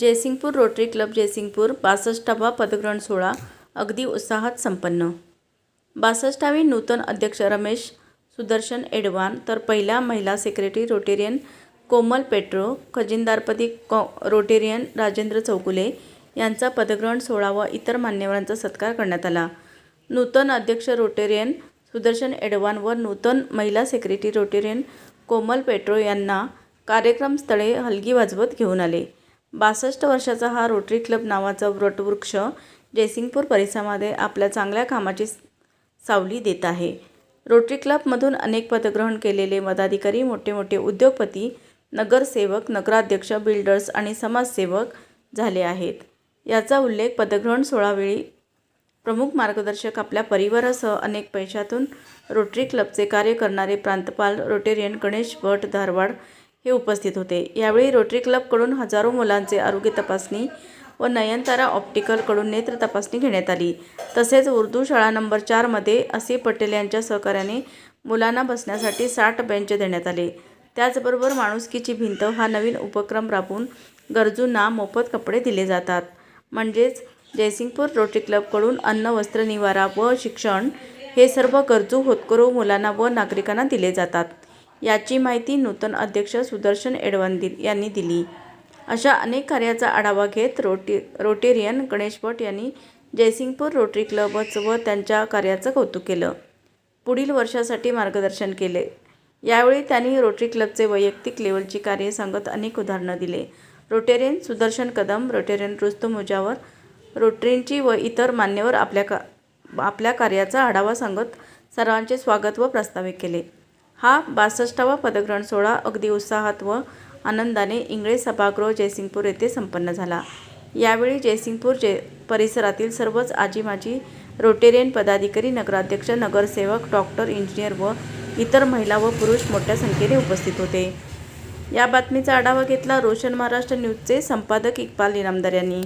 Jaysingpur Rotary Club Jaysingpur बासष्टावा पदग्रहण सोहळा अगदी उत्साहात संपन्न. बासष्टावे नूतन अध्यक्ष रमेश सुदर्शन एडवान तर पहिल्या महिला सेक्रेटरी रोटेरियन कोमल पेट्रो खजिनदारपदी कॉ रोटेरियन राजेंद्र चौकुले यांचा पदग्रहण सोहळा व इतर मान्यवरांचा सत्कार करण्यात आला. नूतन अध्यक्ष रोटेरियन सुदर्शन एडवान व नूतन महिला सेक्रेटरी रोटेरियन कोमल पेट्रो यांना कार्यक्रमस्थळे हलगी वाजवत घेऊन आले. बासष्ट वर्षाचा हा रोटरी क्लब नावाचा वटवृक्ष जयसिंगपूर परिसरामध्ये आपल्या चांगल्या कामाची सावली देत आहे. रोटरी क्लबमधून अनेक पदग्रहण केलेले पदाधिकारी मोठे मोठे उद्योगपती नगरसेवक नगराध्यक्ष बिल्डर्स आणि समाजसेवक झाले आहेत. याचा उल्लेख पदग्रहण सोळावेळी प्रमुख मार्गदर्शक आपल्या परिवारासह अनेक पैशातून रोटरी क्लबचे कार्य करणारे प्रांतपाल रोटेरियन गणेश भट धारवाड हे उपस्थित होते. यावेळी रोटरी क्लबकडून हजारो मुलांचे आरोग्य तपासणी व नयनतारा ऑप्टिकलकडून नेत्र तपासणी घेण्यात आली. तसेच उर्दू शाळा नंबर चारमध्ये असे पटेल यांच्या सहकार्याने मुलांना बसण्यासाठी साठ बेंच देण्यात आले. त्याचबरोबर माणुसकीची भिंत हा नवीन उपक्रम राबवून गरजूंना मोफत कपडे दिले जातात. म्हणजेच जयसिंगपूर रोटरी क्लबकडून अन्न वस्त्र निवारा व शिक्षण हे सर्व गरजू होतकरू मुलांना व नागरिकांना दिले जातात. याची माहिती नूतन अध्यक्ष सुदर्शन एडवंदी यांनी दिली. अशा अनेक कार्याचा आढावा घेत रोटी रोटेरियन गणेश भट यांनी जयसिंगपूर रोटरी क्लबच व त्यांच्या कार्याचं कौतुक केलं. पुढील वर्षासाठी मार्गदर्शन केले. यावेळी त्यांनी रोटरी क्लबचे वैयक्तिक लेवलची कार्ये सांगत अनेक उदाहरणं दिले. रोटेरियन सुदर्शन कदम रोटेरियन रुस्तमुजावर रोटरींची व इतर मान्यवर आपल्या का आपल्या कार्याचा आढावा सांगत सर्वांचे स्वागत व प्रस्तावित केले. हा बासष्टावा पदग्रहण सोहळा अगदी उत्साहात व आनंदाने इंगळे सभागृह जयसिंगपूर येथे संपन्न झाला. यावेळी जयसिंगपूर जय परिसरातील सर्वच आजी माजी रोटेरियन पदाधिकारी नगराध्यक्ष नगरसेवक डॉक्टर इंजिनियर व इतर महिला व पुरुष मोठ्या संख्येने उपस्थित होते. या बातमीचा आढावा घेतला रोशन महाराष्ट्र न्यूजचे संपादक इक्बाल इनामदार यांनी.